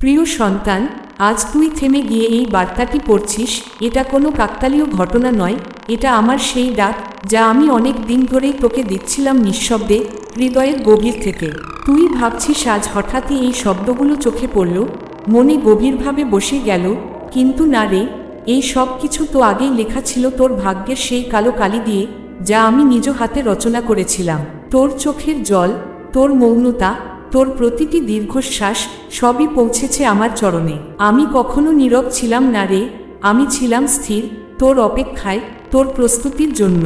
প্রিয় সন্তান, আজ তুই থেমে গিয়ে এই বার্তাটি পড়ছিস, এটা কোনো কাকতালীয় ঘটনা নয়, এটা আমার সেই ডাক যা আমি অনেক দিন ধরেই তোকে দিচ্ছিলাম নিঃশব্দে, হৃদয়ের গভীর থেকে। তুই ভাবছিস আজ হঠাৎই এই শব্দগুলো চোখে পড়ল, মনে গভীরভাবে বসে গেল, কিন্তু না রে, এই সব কিছু তো আগেই লেখা ছিল তোর ভাগ্যের সেই কালো কালি দিয়ে, যা আমি নিজ হাতে রচনা করেছিলাম। তোর চোখের জল, তোর মৌনতা তোর প্রতিটি দীর্ঘশ্বাস সবই পৌঁছেছে আমার চরণে। আমি কখনো নীরব ছিলাম না রে, আমি ছিলাম স্থির, তোর অপেক্ষায়, তোর প্রস্তুতির জন্য।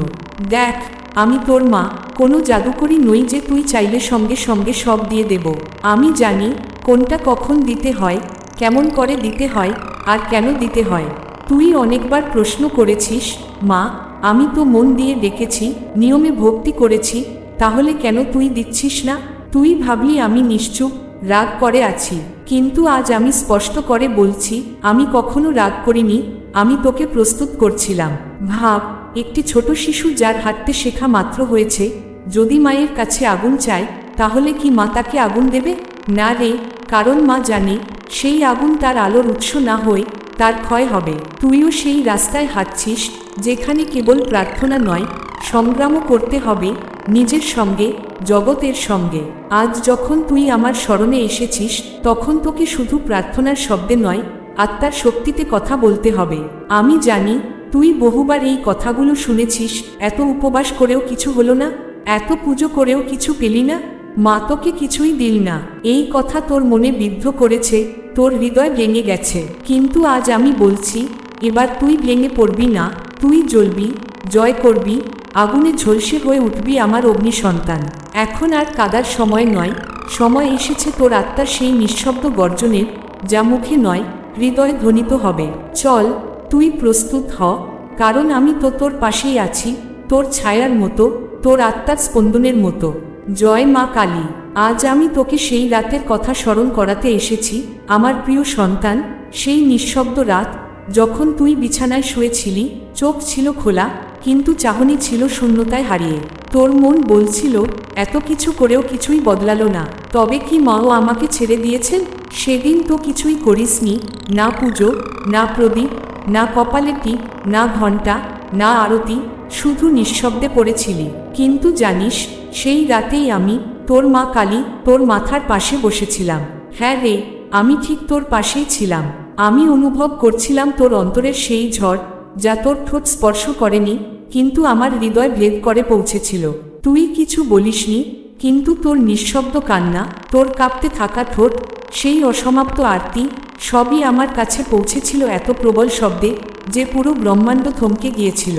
দেখ, আমি তোর মা, কোনো জাদুকরি নই যে তুই চাইলে সঙ্গে সঙ্গে সব দিয়ে দেব। আমি জানি কোনটা কখন দিতে হয়, কেমন করে দিতে হয়, আর কেন দিতে হয়। তুই অনেকবার প্রশ্ন করেছিস, মা, আমি তো মন দিয়ে ডেকেছি, নিয়মে ভক্তি করেছি, তাহলে কেন তুই দিচ্ছিস না? তুই ভাবলি আমি নিশ্চুপ, রাগ করে আছি। কিন্তু আজ আমি স্পষ্ট করে বলছি, আমি কখনো রাগ করিনি, আমি তোকে প্রস্তুত করছিলাম। ভাব, একটি ছোট শিশু যার হাঁটতে শেখা মাত্র হয়েছে, যদি মায়ের কাছে আগুন চায়, তাহলে কি মা তাকে আগুন দেবে? না রে, কারণ মা জানে, সেই আগুন তার আলোর উৎস না হয়ে তার ক্ষয় হবে। তুইও সেই রাস্তায় হাঁটছিস, যেখানে কেবল প্রার্থনা নয়, সংগ্রামও করতে হবে নিজের সঙ্গে, জগতের সঙ্গে। আজ যখন তুই আমার স্মরণে এসেছিস, তখন তোকে শুধু প্রার্থনার শব্দে নয়, আত্মার শক্তিতে কথা বলতে হবে। আমি জানি, তুই বহুবার এই কথাগুলো শুনেছিস, এত উপবাস করেও কিছু হলো না, এত পুজো করেও কিছু পেলি না, মা তোকে কিছুই দিল না। এই কথা তোর মনে বিদ্ধ করেছে, তোর হৃদয় ভেঙে গেছে। কিন্তু আজ আমি বলছি, এবার তুই ভেঙে পড়বি না, তুই জ্বলবি, জয় করবি আগুনে ঝলসে হয়ে উঠবি আমার অগ্নি সন্তান এখন আর কাদার সময় নয়, সময় এসেছে তোর আত্মার সেই নিঃশব্দ গর্জনের, যা মুখে নয়, হৃদয় ধ্বনিত হবে। চল, তুই প্রস্তুত হ, কারণ আমি তো তোর পাশেই আছি, তোর ছায়ার মতো, তোর আত্মার স্পন্দনের মতো। জয় মা কালী, আজ আমি তোকে সেই রাতের কথা স্মরণ করাতে এসেছি, আমার প্রিয় সন্তান, সেই নিঃশব্দ রাত, যখন তুই বিছানায় শুয়েছিলি, চোখ ছিল খোলা কিন্তু চাহনি ছিল শূন্যতায় হারিয়ে। তোর মন বলছিল, এত কিছু করেও কিছুই বদলালো না। তবে কি মাও আমাকে ছেড়ে দিয়েছেন? সেদিন তো কিছুই করিসনি। না পুজো, না প্রদীপ, না কপালে টিপ না ঘণ্টা, না আরতি, শুধু নিঃশব্দে পড়েছিলি। কিন্তু জানিস, সেই রাতেই আমি, তোর মা কালী, তোর মাথার পাশে বসেছিলাম। হ্যাঁ রে, আমি ঠিক তোর পাশেই ছিলাম। আমি অনুভব করছিলাম তোর অন্তরের সেই ঝড়, যা তোর ঠোঁট স্পর্শ করেনি কিন্তু আমার হৃদয় ভেদ করে পৌঁছেছিল। তুই কিছু বলিসনি, কিন্তু তোর নিঃশব্দ কান্না, তোর কাঁপতে থাকা ঠোঁট, সেই অসমাপ্ত আরতি, সবই আমার কাছে পৌঁছেছিল এত প্রবল শব্দে যে পুরো ব্রহ্মাণ্ড থমকে গিয়েছিল।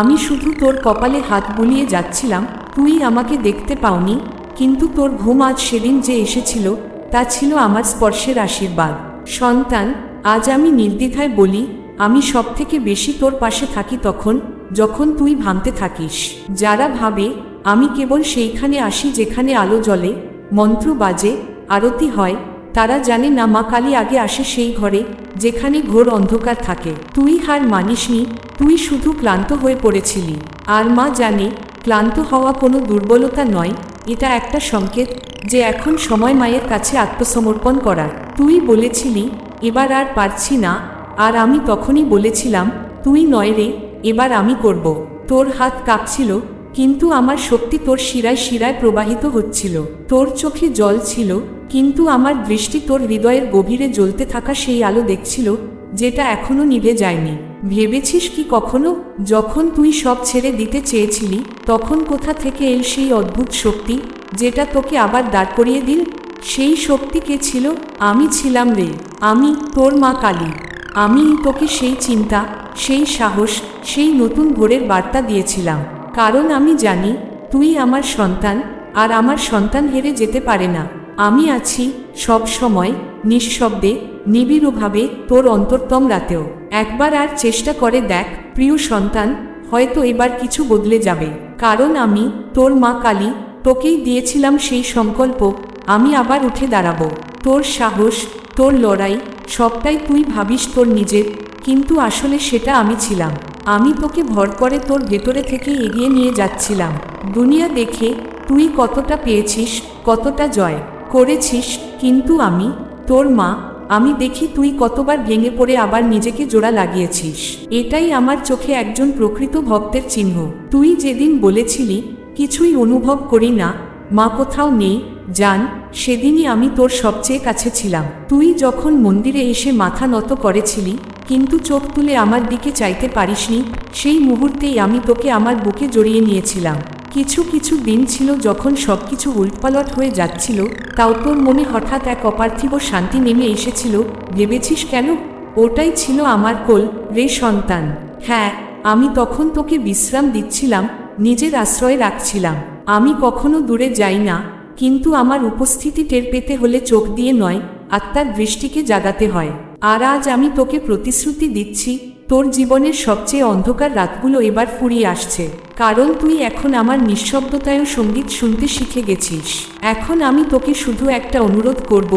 আমি শুধু তোর কপালে হাত বুলিয়ে যাচ্ছিলাম, তুই আমাকে দেখতে পাওনি, কিন্তু তোর ঘুম আজ সেদিন যে এসেছিল, তা ছিল আমার স্পর্শের আশীর্বাদ। সন্তান, আজ আমি নির্দ্বিধায় বলি, আমি সবথেকে বেশি তোর পাশে থাকি তখন যখন তুই ভাঙতে থাকিস। যারা ভাবে, আমি কেবল সেইখানে আসি যেখানে আলো জ্বলে, মন্ত্র বাজে, আরতি হয়, তারা জানে না মা কালী আগে আসে সেই ঘরে, যেখানে ঘোর অন্ধকার থাকে। তুই হার মানিসনি, তুই শুধু ক্লান্ত হয়ে পড়েছিলি। আর মা জানে, ক্লান্ত হওয়া কোনো দুর্বলতা নয়, এটা একটা সংকেত যে এখন সময় মায়ের কাছে আত্মসমর্পণ করার। তুই বলেছিলি, এবার আর পারছি না। আর আমি তখনই বলেছিলাম, তুই নয় রে এবার আমি করব। তোর হাত কাঁপছিল, কিন্তু আমার শক্তি তোর শিরায় শিরায় প্রবাহিত হচ্ছিল। তোর চোখে জল ছিল, কিন্তু আমার দৃষ্টি তোর হৃদয়ের গভীরে জ্বলতে থাকা সেই আলো দেখছিল, যেটা এখনও নিভে যায়নি। ভেবেছিস কি কখনো? যখন তুই সব ছেড়ে দিতে চেয়েছিলি, তখন কোথা থেকে এল সেই অদ্ভুত শক্তি, যেটা তোকে আবার দাঁড় করিয়ে দিল? সেই শক্তি কে ছিল? আমি ছিলাম রে। আমি, তোর মা কালী। আমি তোকে সেই চিন্তা সেই সাহস, সেই নতুন ভোরের বার্তা দিয়েছিলাম। কারণ আমি জানি, তুই আমার সন্তান, আর আমার সন্তান হেরে যেতে পারে না। আমি আছি সব সময়, নিঃশব্দে, নিবিড়ভাবে তোর অন্তরতম রাতেও। একবার আর চেষ্টা করে দেখ, প্রিয় সন্তান, হয়তো এবার কিছু বদলে যাবে। কারণ আমি, তোর মা কালী, তোকেই দিয়েছিলাম সেই সংকল্প, আমি আবার উঠে দাঁড়াবো। তোর সাহস, তোর লড়াই, সবটাই তুই ভাবিস তোর নিজের। কিন্তু আসলে সেটা আমি ছিলাম। আমি তোকে ভর করে তোর ভেতরে থেকে এগিয়ে নিয়ে যাচ্ছিলাম। দুনিয়া দেখে তুই কতটা পেয়েছিস, কতটা জয় করেছিস, কিন্তু আমি, তোর মা, আমি দেখি তুই কতবার ভেঙে পড়ে আবার নিজেকে জোড়া লাগিয়েছিস। এটাই আমার চোখে একজন প্রকৃত ভক্তের চিহ্ন। তুই যেদিন বলেছিলি, কিছুই অনুভব করি না, মা কোথাও নেই জান, সেদিনই আমি তোর সবচেয়ে কাছে ছিলাম। তুই যখন মন্দিরে এসে মাথা নত করেছিলি, কিন্তু চোখ তুলে আমার দিকে চাইতে পারিসনি, সেই মুহূর্তেই আমি তোকে আমার বুকে জড়িয়ে নিয়েছিলাম। কিছু কিছু দিন ছিল যখন সবকিছু উল্টপালট হয়ে যাচ্ছিল, তাও তোর মনে হঠাৎ এক অপার্থিব শান্তি নেমে এসেছিল, ভেবেছিস কেন? ওটাই ছিল আমার কোল, রে সন্তান। হ্যাঁ আমি তখন তোকে বিশ্রাম দিচ্ছিলাম, নিজের আশ্রয়ে রাখছিলাম। আমি কখনো দূরে যাই না কিন্তু আমার উপস্থিতি টের পেতে হলে চোখ দিয়ে নয়, আত্মার দৃষ্টিকে জাগাতে হয়। আর আজ আমি তোকে প্রতিশ্রুতি দিচ্ছি, তোর জীবনের সবচেয়ে অন্ধকার রাতগুলো এবার ফুরিয়ে আসছে। কারণ তুই এখন আমার নিঃশব্দতায়ও সংগীত শুনতে শিখে গেছিস। এখন আমি তোকে শুধু একটা অনুরোধ করব,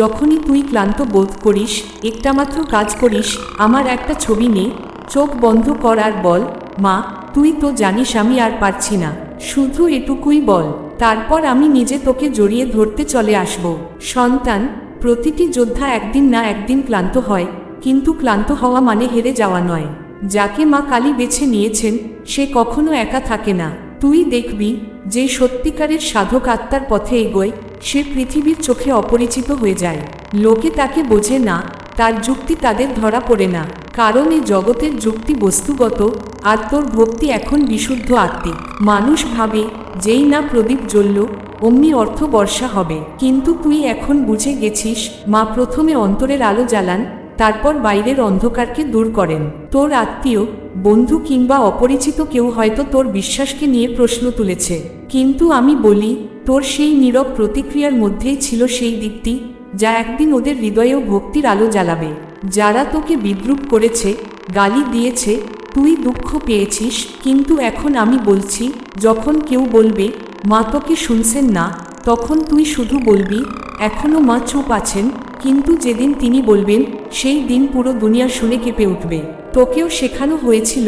যখনই তুই ক্লান্ত বোধ করিস, একটা মাত্র কাজ করিস, আমার একটা ছবি নে, চোখ বন্ধ কর আর বল, মা, তুই তো জানিস আমি আর পারছি না, শুধু এটুকুই বল। তারপর আমি নিজে তোকে জড়িয়ে ধরতে চলে আসব। সন্তান, প্রতিটি যোদ্ধা একদিন না একদিন ক্লান্ত হয়, কিন্তু ক্লান্ত হওয়া মানে হেরে যাওয়া নয়। যাকে মা কালী বেছে নিয়েছেন, সে কখনো একা থাকে না। তুই দেখবি, যে সত্যিকারের সাধক আত্মার পথে এগোয়, সে পৃথিবীর চোখে অপরিচিত হয়ে যায়। লোকে তাকে বোঝে না, তার যুক্তি তাদের ধরা পড়ে না। কারণ এই জগতের যুক্তি বস্তুগত, আর তোর ভক্তি এখন বিশুদ্ধ আত্মিক। মানুষ ভাবে যেই না প্রদীপ জ্বলল অমনি অর্থ বর্ষা হবে। কিন্তু তুই এখন বুঝে গেছিস, মা প্রথমে অন্তরের আলো জ্বালান, তারপর বাইরের অন্ধকারকে দূর করেন। তোর আত্মীয়, বন্ধু কিংবা অপরিচিত কেউ হয়তো তোর বিশ্বাসকে নিয়ে প্রশ্ন তুলেছে। কিন্তু আমি বলি, তোর সেই নীরব প্রতিক্রিয়ার মধ্যেই ছিল সেই দিকটি যা একদিন ওদের হৃদয়েও ভক্তির আলো জ্বালাবে। যারা তোকে বিদ্রুপ করেছে, গালি দিয়েছে তুই দুঃখ পেয়েছিস, কিন্তু এখন আমি বলছি, যখন কেউ বলবে, মা তোকে শুনছেন না, তখন তুই শুধু বলবি এখনও মা চুপ আছেন, কিন্তু যেদিন তিনি বলবেন, সেই দিন পুরো দুনিয়া শুনে কেঁপে উঠবে। তোকেও শেখানো হয়েছিল,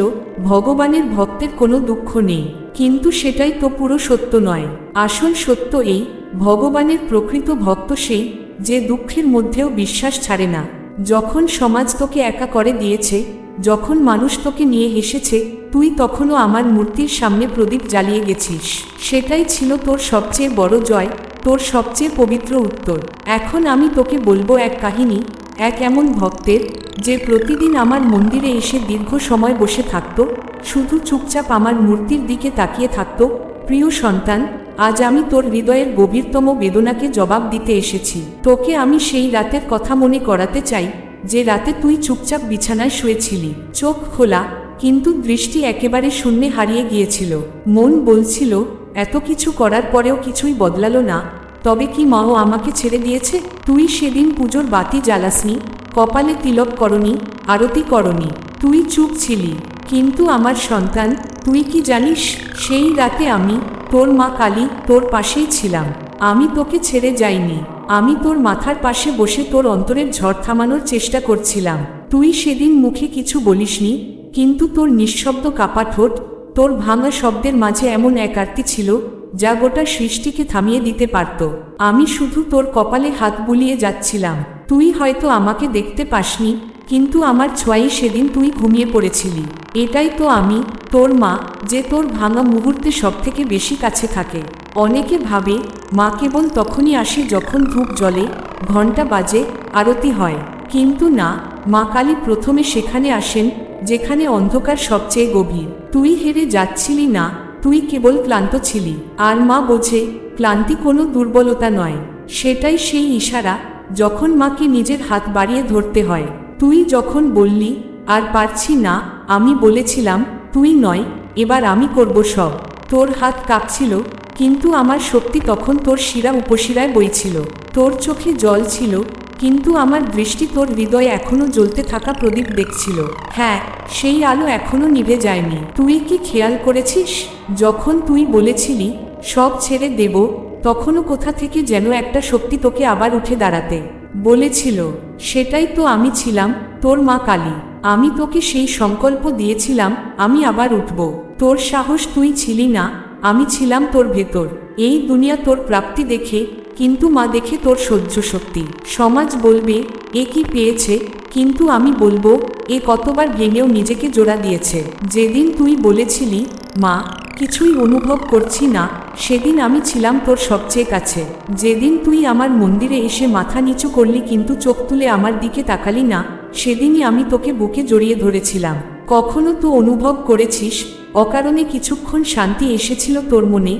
ভগবানের ভক্তের কোনো দুঃখ নেই, কিন্তু সেটাই তো পুরো সত্য নয়। আসল সত্য এই, ভগবানের প্রকৃত ভক্ত সেই, যে দুঃখের মধ্যেও বিশ্বাস ছাড়ে না। যখন সমাজ তোকে একা করে দিয়েছে যখন মানুষ তোকে নিয়ে হেসেছে, তুই তখনও আমার মূর্তির সামনে প্রদীপ জ্বালিয়ে গেছিস। সেটাই ছিল তোর সবচেয়ে বড় জয়, তোর সবচেয়ে পবিত্র উত্তর। এখন আমি তোকে বলব এক কাহিনী, এক এমন ভক্তের, যে প্রতিদিন আমার মন্দিরে এসে দীর্ঘ সময় বসে থাকত, শুধু চুপচাপ আমার মূর্তির দিকে তাকিয়ে থাকত, প্রিয় সন্তান, আজ আমি তোর হৃদয়ের গভীরতম বেদনাকে জবাব দিতে এসেছি। তোকে আমি সেই রাতের কথা মনে করাতে চাই যে রাতে তুই চুপচাপ বিছানায় শুয়েছিলি, চোখ খোলা, কিন্তু দৃষ্টি একেবারে শূন্যে হারিয়ে গিয়েছিল। মন বলছিল, এত কিছু করার পরেও কিছুই বদলালো না, তবে কি মাও আমাকে ছেড়ে দিয়েছে? তুই সেদিন পুজোর বাতি জ্বালাসনি, কপালে তিলক করনি, আরতি করনি। তুই চুপ ছিলি, কিন্তু আমার সন্তান, তুই কি জানিস, সেই রাতে আমি, তোর মা কালী, তোর পাশেই ছিলাম। আমি তোকে ছেড়ে যাইনি। আমি তোর মাথার পাশে বসে তোর অন্তরের ঝড় থামানোর চেষ্টা করছিলাম। তুই সেদিন মুখে কিছু বলিসনি, কিন্তু তোর নিঃশব্দ কাপা ঠোঁট, তোর ভাঙা শব্দের মাঝে এমন এক আরতি ছিল, যা গোটা সৃষ্টিকে থামিয়ে দিতে পারত। আমি শুধু তোর কপালে হাত বুলিয়ে যাচ্ছিলাম। তুই হয়তো আমাকে দেখতে পাসনি, কিন্তু আমার ছোঁয়াই সেদিন তুই ঘুমিয়ে পড়েছিলি। এটাই তো আমি, তোর মা, যে তোর ভাঙা মুহূর্তে সবথেকে বেশি কাছে থাকে। অনেকে ভাবে, মা কেবল তখনই আসে যখন ধূপ জ্বলে ঘণ্টা বাজে, আরতি হয়। কিন্তু না, মা কালী প্রথমে সেখানে আসেন, যেখানে অন্ধকার সবচেয়ে গভীর। তুই হেরে যাচ্ছিলি না, তুই কেবল ক্লান্ত ছিলি। আর মা বোঝে, ক্লান্তি কোনো দুর্বলতা নয়। সেটাই সেই ইশারা, যখন মাকে নিজের হাত বাড়িয়ে ধরতে হয়। তুই যখন বললি, আর পারছি না, আমি বলেছিলাম, তুই নয়, এবার আমি করব সব। তোর হাত কাঁপছিল কিন্তু আমার শক্তি তখন তোর শিরা উপশিরায় বইছিল। তোর চোখে জল ছিল, কিন্তু আমার দৃষ্টি তোর হৃদয়ে এখনও জ্বলতে থাকা প্রদীপ দেখছিল। হ্যাঁ সেই আলো এখনও নিভে যায়নি। তুই কি খেয়াল করেছিস? যখন তুই বলেছিলি, সব ছেড়ে দেব, তখনও কোথা থেকে যেন একটা শক্তি তোকে আবার উঠে দাঁড়াতে। বলেছিল, সেটাই তো আমি ছিলাম, তোর মা কালী। আমি তোকে সেই সংকল্প দিয়েছিলাম, আমি আবার উঠব। তোর সাহস তুই ছিলি না আমি ছিলাম তোর ভেতর। এই দুনিয়া তোর প্রাপ্তি দেখে, কিন্তু মা দেখে তোর সহ্য শক্তি। সমাজ বলবে, এ কি পেয়েছে? কিন্তু আমি বলব, এ কতবার ভেঙেও নিজেকে জোড়া দিয়েছে। যেদিন তুই বলেছিলি, মা, কিছুই অনুভব করছি না, সেদিন আমি ছিলাম তোর সবচেয়ে কাছে। যেদিন তুই আমার মন্দিরে এসে মাথা নিচু করলি কিন্তু চোখ তুলে আমার দিকে তাকালি না, সেদিনই আমি তোকে বুকে জড়িয়ে ধরেছিলাম। কখনো তো অনুভব করেছিস অকারণে কিছুক্ষণ শান্তি এসেছিল তোর মনে,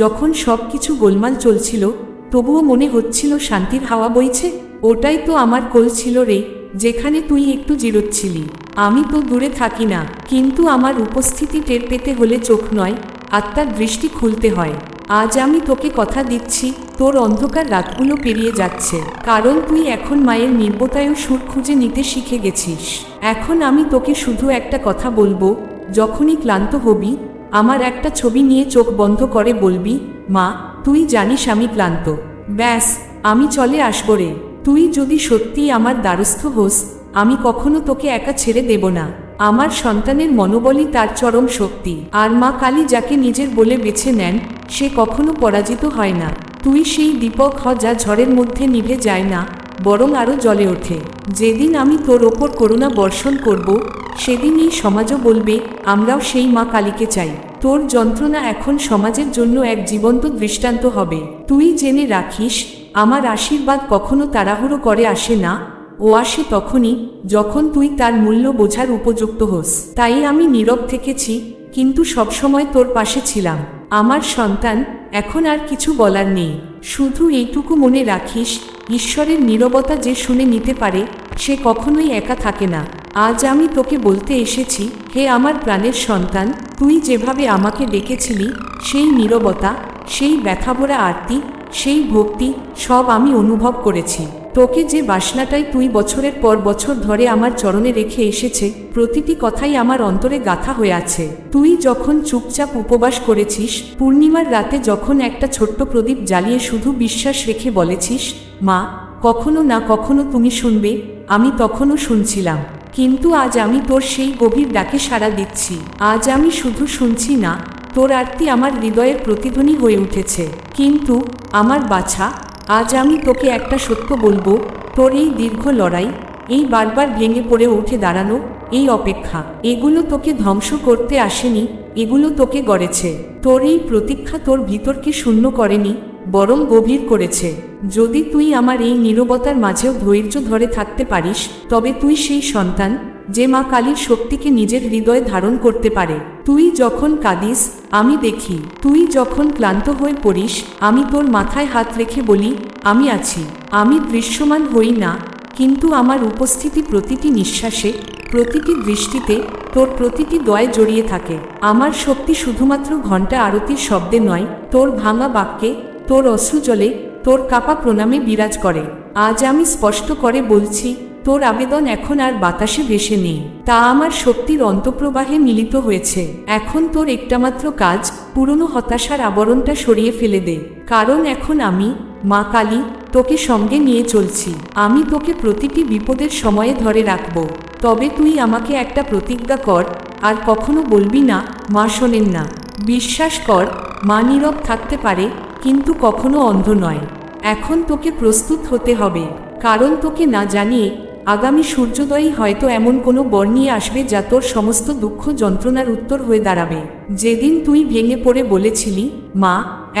যখন সব কিছু গোলমাল চলছিল, তবুও মনে হচ্ছিল শান্তির হাওয়া বইছে? ওটাই তো আমার কোল ছিল রে, যেখানে তুই একটু জিরোচ্ছিলি। আমি তো দূরে থাকি না, কিন্তু আমার উপস্থিতি টের পেতে হলে চোখ নয়, আত্মার দৃষ্টি খুলতে হয়। আজ আমি তোকে কথা দিচ্ছি, তোর অন্ধকার রাতগুলো পেরিয়ে যাচ্ছে, কারণ তুই এখন মায়ের নির্বতায়ও সুর খুঁজে নিতে শিখে গেছিস। এখন আমি তোকে শুধু একটা কথা বলব যখনই ক্লান্ত হবি, আমার একটা ছবি নিয়ে চোখ বন্ধ করে বলবি, মা, তুই জানিস আমি ক্লান্ত। ব্যাস, আমি চলে আসব রে। তুই যদি সত্যিই আমার দ্বারস্থ হোস, আমি কখনো তোকে একা ছেড়ে দেব না। আমার সন্তানের মনোবলই তার চরম শক্তি। আর মা কালী যাকে নিজের বলে বেছে নেন, সে কখনো পরাজিত হয় না। তুই সেই দীপক হ, যা ঝড়ের মধ্যে নিভে যায় না, বরং আরও জ্বলে ওঠে। যেদিন আমি তোর ওপর করুণা বর্ষণ করব সেদিন এই সমাজও বলবে, আমরাও সেই মা কালীকে চাই। তোর যন্ত্রণা এখন সমাজের জন্য এক জীবন্ত দৃষ্টান্ত হবে। তুই জেনে রাখিস, আমার আশীর্বাদ কখনো তাড়াহুড়ো করে আসে না। ও আসে তখনই যখন তুই তার মূল্য বোঝার উপযুক্ত হোস। তাই আমি নীরব থেকেছি, কিন্তু সবসময় তোর পাশে ছিলাম। আমার সন্তান, এখন আর কিছু বলার নেই। শুধু এইটুকু মনে রাখিস ঈশ্বরের নীরবতা যে শুনে নিতে পারে, সে কখনোই একা থাকে না। আজ আমি তোকে বলতে এসেছি, হে আমার প্রাণের সন্তান, তুই যেভাবে আমাকে ডেকেছিলি, সেই নীরবতা, সেই ব্যথাভরা আরতি, সেই ভক্তি, সব আমি অনুভব করেছি। তোকে যে বাসনাটাই তুই বছরের পর বছর ধরে আমার চরণে রেখে এসেছে, প্রতিটি কথাই আমার অন্তরে গাথা হয়ে আছে। তুই যখন চুপচাপ উপবাস করেছিস, পূর্ণিমার রাতে যখন একটা ছোট্ট প্রদীপ জ্বালিয়ে শুধু বিশ্বাস রেখে বলেছিস মা, কখনো না কখনো তুমি শুনবে, আমি তখনও শুনছিলাম। কিন্তু আজ আমি তোর সেই গভীর ডাকে সাড়া দিচ্ছি। আজ আমি শুধু শুনছি না, তোর আরতি আমার হৃদয়ের প্রতিধ্বনি হয়ে উঠেছে। কিন্তু, আমার বাছা, আজ আমি তোকে একটা সত্য বলব, তোর এই দীর্ঘ লড়াই, এই বারবার ভেঙে পড়ে উঠে দাঁড়ানো, এই অপেক্ষা, এগুলো তোকে ধ্বংস করতে আসেনি, এগুলো তোকে গড়েছে। তোর এই প্রতীক্ষা তোর ভিতরকে শূন্য করেনি বরং গভীর করেছে। যদি তুই আমার এই নীরবতার মাঝেও ধৈর্য ধরে থাকতে পারিস, তবে তুই সেই সন্তান যে মা কালীর শক্তিকে নিজের হৃদয়ে ধারণ করতে পারে। তুই যখন কাঁদিস, আমি দেখি, তুই যখন ক্লান্ত হয়ে পড়িস, আমি তোর মাথায় হাত রেখে বলি, আমি আছি। আমি দৃশ্যমান হই না, কিন্তু আমার উপস্থিতি প্রতিটি নিঃশ্বাসে, প্রতিটি দৃষ্টিতে তোর প্রতিটি দয়ে জড়িয়ে থাকে। আমার শক্তি শুধুমাত্র ঘণ্টা আরতির শব্দে নয়, তোর ভাঙা বাক্যে তোর অশ্রু জলে তোর কাপা প্রণামে বিরাজ করে। আজ আমি স্পষ্ট করে বলছি, তোর আবেদন এখন আর বাতাসে ভেসে নেই। তা আমার শক্তির অন্তঃপ্রবাহে মিলিত হয়েছে। এখন তোর একটামাত্র কাজ, পুরনো হতাশার আবরণটা সরিয়ে ফেলে দে। কারণ এখন আমি, মা কালী, তোকে সঙ্গে নিয়ে চলছি। আমি তোকে প্রতিটি বিপদের সময়ে ধরে রাখব। তবে তুই আমাকে একটা প্রতিজ্ঞা কর, আর কখনো বলবি না, মা শোনেন না। বিশ্বাস কর, মা নীরব থাকতে পারে কিন্তু কখনো অন্ধ নয়। এখন তোকে প্রস্তুত হতে হবে, কারণ তোকে না জানিয়ে আগামী সূর্যোদয়ই হয়তো এমন কোনো বর নিয়ে আসবে যা তোর সমস্ত দুঃখ যন্ত্রণার উত্তর হয়ে দাঁড়াবে। যেদিন তুই ভেঙে পড়ে বলেছিলি, মা,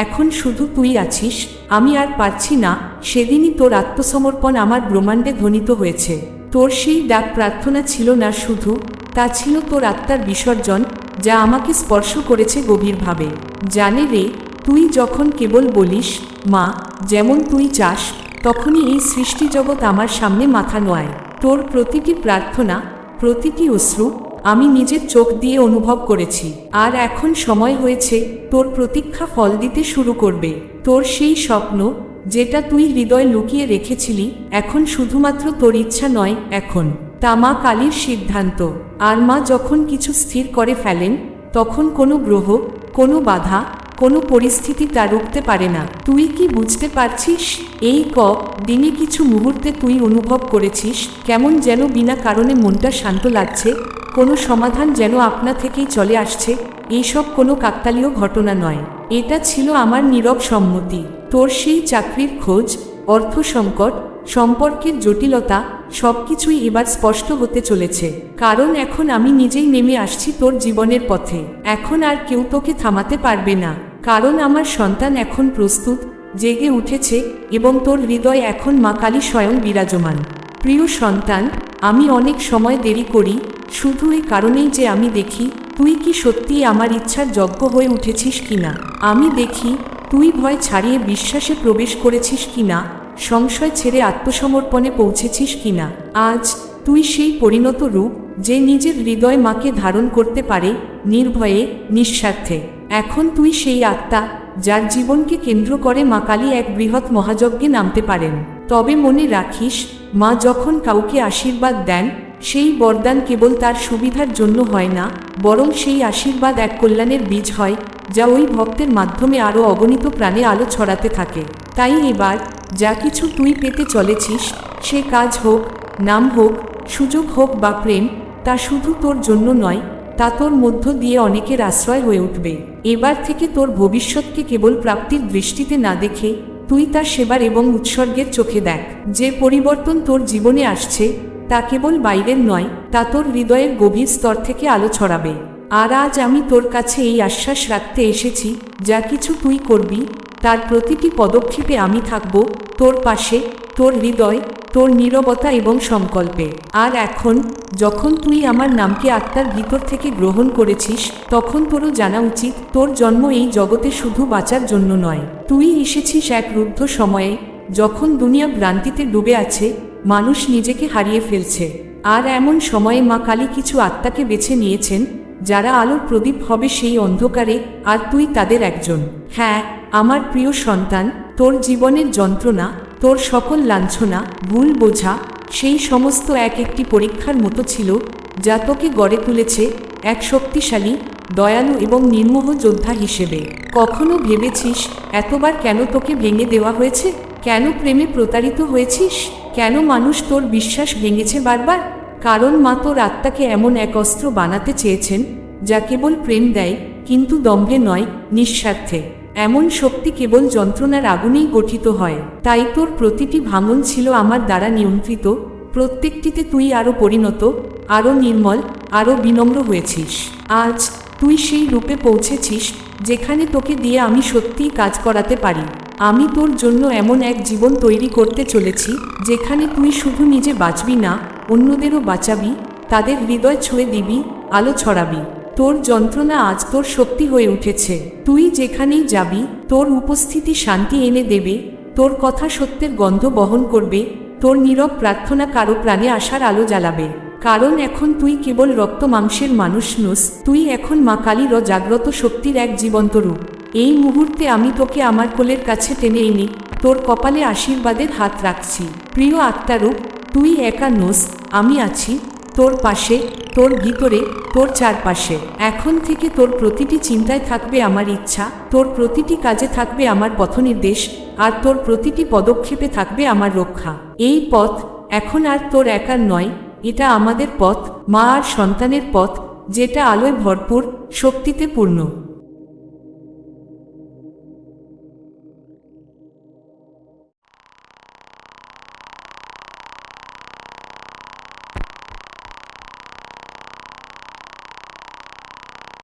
এখন শুধু তুই আছিস, আমি আর পারছি না, সেদিনই তোর আত্মসমর্পণ আমার ব্রহ্মাণ্ডে ধ্বনিত হয়েছে। তোর সেই ডাক প্রার্থনা ছিল না শুধু, তা ছিল তোর আত্মার বিসর্জন, যা আমাকে স্পর্শ করেছে গভীরভাবে। জানে রে তুই যখন কেবল বলিস, মা, যেমন তুই চাস, তখনই এই সৃষ্টি জগৎ আমার সামনে মাথা নোয়ায়। তোর প্রতিটি প্রার্থনা, প্রতিটি অশ্রু আমি নিজের চোখ দিয়ে অনুভব করেছি। আর এখন সময় হয়েছে, তোর প্রতীক্ষা ফল দিতে শুরু করবে। তোর সেই স্বপ্ন, যেটা তুই হৃদয় লুকিয়ে রেখেছিলি, এখন শুধুমাত্র তোর ইচ্ছা নয়, এখন। তা মা কালীর সিদ্ধান্ত। আর মা যখন কিছু স্থির করে ফেলেন, তখন কোনো গ্রহ, কোনো বাধা কোনো পরিস্থিতি তা রুখতে পারে না। তুই কি বুঝতে পারছিস? এই ক, দিনে কিছু মুহূর্তে তুই অনুভব করেছিস, কেমন যেন বিনা কারণে মনটা শান্ত লাগছে, কোনো সমাধান যেন আপনা থেকেই চলে আসছে এইসব কোনো কাকতালীয় ঘটনা নয়। এটা ছিল আমার নীরব সম্মতি। তোর সেই চাকরির খোঁজ, অর্থ সংকট, সম্পর্কের জটিলতা, সবকিছুই এবার স্পষ্ট হতে চলেছে। কারণ এখন আমি নিজেই নেমে আসছি তোর জীবনের পথে। এখন আর কেউ তোকে থামাতে পারবে না। কারণ আমার সন্তান এখন প্রস্তুত, জেগে উঠেছে এবং তোর হৃদয় এখন মা কালী স্বয়ং বিরাজমান। প্রিয় সন্তান, আমি অনেক সময় দেরি করি, শুধু এই কারণেই যে আমি দেখি, তুই কি সত্যিই আমার ইচ্ছার যজ্ঞ হয়ে উঠেছিস কিনা? আমি দেখি, তুই ভয় ছাড়িয়ে বিশ্বাসে প্রবেশ করেছিস কিনা? সংশয় ছেড়ে আত্মসমর্পণে পৌঁছেছিস কিনা? আজ, তুই সেই পরিণত রূপ, যে নিজের হৃদয় মাকে ধারণ করতে পারে, নির্ভয়ে, নিঃস্বার্থে। এখন তুই সেই আত্মা, যার জীবনকে কেন্দ্র করে মা কালী এক বৃহৎ মহাযজ্ঞে নামতে পারেন। তবে মনে রাখিস, মা যখন কাউকে আশীর্বাদ দেন, সেই বরদান কেবল তার সুবিধার জন্য হয় না, বরং সেই আশীর্বাদ এক কল্যাণের বীজ হয়, যা ওই ভক্তের মাধ্যমে আরও অগণিত প্রাণে আলো ছড়াতে থাকে। তাই এবার, যা কিছু তুই পেতে চলেছিস, সে কাজ হোক, নাম হোক, সুযোগ হোক বা প্রেম, তা শুধু তোর জন্য নয় তা তোর মধ্য দিয়ে অনেকের আশ্রয় হয়ে উঠবে। এবার থেকে তোর ভবিষ্যৎকে কেবল প্রাপ্তির দৃষ্টিতে না দেখে তুই তার সেবার এবং উৎসর্গের চোখে দেখ। যে পরিবর্তন তোর জীবনে আসছে, তা কেবল বাইরের নয়, তা তোর হৃদয়ের গভীর স্তর থেকে আলো ছড়াবে। আর আজ আমি তোর কাছে এই আশ্বাস রাখতে এসেছি, যা কিছু তুই করবি, তার প্রতিটি পদক্ষেপে আমি থাকব, তোর পাশে, তোর হৃদয় তোর নীরবতা এবং সংকল্পে। আর এখন, যখন তুই আমার নামকে আত্মার ভিতর থেকে গ্রহণ করেছিস, তখন তোরও জানা উচিত, তোর জন্ম এই জগতে শুধু বাঁচার জন্য নয়। তুই এসেছিস এক রুদ্ধ সময়ে, যখন দুনিয়া ভ্রান্তিতে ডুবে আছে, মানুষ নিজেকে হারিয়ে ফেলছে। আর এমন সময়ে মা কালী কিছু আত্মাকে বেছে নিয়েছেন, যারা আলোর প্রদীপ হবে সেই অন্ধকারে, আর তুই তাদের একজন। হ্যাঁ আমার প্রিয় সন্তান, তোর জীবনের যন্ত্রণা তোর সকল লাঞ্ছনা, ভুল বোঝা, সেই সমস্ত এক একটি পরীক্ষার মতো ছিল, যা তোকে গড়ে তুলেছে এক শক্তিশালী, দয়ালু এবং নির্মোহ যোদ্ধা হিসেবে। কখনো ভেবেছিস এতবার কেন তোকে ভেঙে দেওয়া হয়েছে? কেন প্রেমে প্রতারিত হয়েছিস? কেন মানুষ তোর বিশ্বাস ভেঙেছে বারবার? কারণ মা তোর আত্মাকে এমন এক অস্ত্র বানাতে চেয়েছেন, যা কেবল প্রেম দেয়, কিন্তু দম্ভে নয়, নিঃস্বার্থে। এমন শক্তি কেবল যন্ত্রণার আগুনেই গঠিত হয়। তাই তোর প্রতিটি ভাঙন ছিল আমার দ্বারা নিয়ন্ত্রিত, প্রত্যেকটিতে তুই আরও পরিণত আরও নির্মল আরও বিনম্র হয়েছিস। আজ তুই সেই রূপে পৌঁছেছিস যেখানে তোকে দিয়ে আমি সত্যিই কাজ করাতে পারি। আমি তোর জন্য এমন এক জীবন তৈরি করতে চলেছি যেখানে তুই শুধু নিজে বাঁচবি না, অন্যদেরও বাঁচাবি, তাদের হৃদয় ছুঁয়ে দিবি, আলো ছড়াবি। তোর যন্ত্রণা আজ তোর শক্তি হয়ে উঠেছে। তুই যেখানেই যাবি, তোর উপস্থিতি শান্তি এনে দেবে। তোর কথা সত্যের গন্ধ বহন করবে। তোর নীরব প্রার্থনা কারও প্রাণে আসার আলো জ্বালাবে। কারণ এখন তুই কেবল রক্ত মাংসের মানুষ নোস। তুই এখন মা কালীর জাগ্রত শক্তির এক জীবন্ত রূপ। এই মুহূর্তে আমি তোকে আমার কোলের কাছে টেনে এনে তোর কপালে আশীর্বাদের হাত রাখছি। প্রিয় আত্মারূপ, তুই একা নোস, আমি আছি। তোর পাশে, তোর ভিতরে, তোর চারপাশে। এখন থেকে তোর প্রতিটি চিন্তায় থাকবে আমার ইচ্ছা, তোর প্রতিটি কাজে থাকবে আমার পথনির্দেশ, আর তোর প্রতিটি পদক্ষেপে থাকবে আমার রক্ষা। এই পথ এখন আর তোর একার নয়, এটা আমাদের পথ, মা আর সন্তানের পথ, যেটা আলোয় ভরপুর, শক্তিতে পূর্ণ।